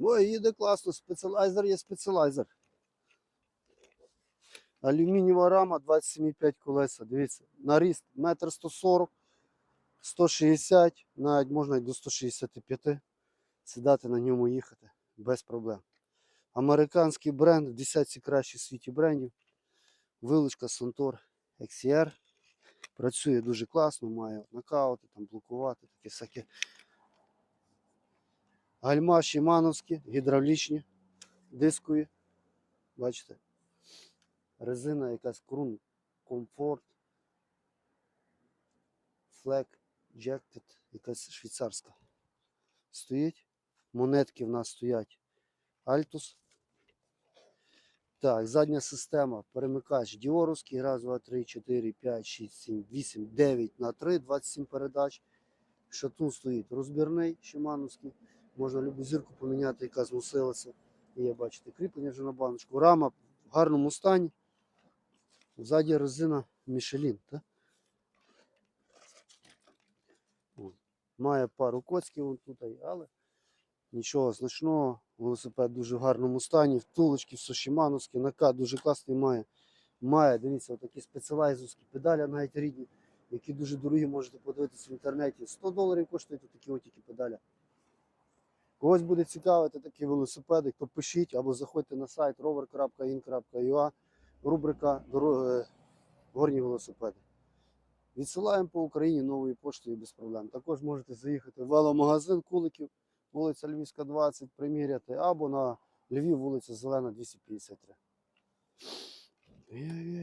Ой, їде класно, спеціалайзер є спеціалайзер. Алюмінієва рама 27,5 колеса. Дивіться, наріст 1,140 м, 160, навіть можна й до 165 сідати на ньому їхати без проблем. Американський бренд, в десятці кращих світі брендів. Вилучка Сонтор XR. Працює дуже класно, має нокаути, там блокувати, таке всяке. Гальма Шимановські, гідравлічні, дискові. Бачите? Резина якась крун, комфорт. Флек, джектед, якась швейцарська. Стоїть. Монетки в нас стоять. Альтус. Так, задня система, перемикач Діоровський, раз, два, три, чотири, п'ять, шість, сім, вісім, дев'ять на три, 27 передач. Шатун стоїть розбірний, Шимановський. Можна любу зірку поміняти, яка зносилася. Є, бачите, кріплення вже на баночку. Рама в гарному стані. Ззаді резина Мішелін. Так? Має пару коцьків тут, але нічого значного. Велосипед дуже в гарному стані. Втулочки, все Шимановські, накат дуже класний має. Має, дивіться, такі спеціалайзовські педалі, навіть рідні, які дуже дорогі, можете подивитися в інтернеті. 100 доларів коштують такі отіки педалі. Когось буде цікавити такі велосипеди, то пишіть або заходьте на сайт rover.in.ua, рубрика «Дороги- Горні велосипеди. Відсилаємо по Україні новою поштою без проблем. Також можете заїхати в веломагазин Куликів, вулиця Львівська, 20, приміряти, або на Львів, вулиця Зелена, 253. Ой-ой-ой.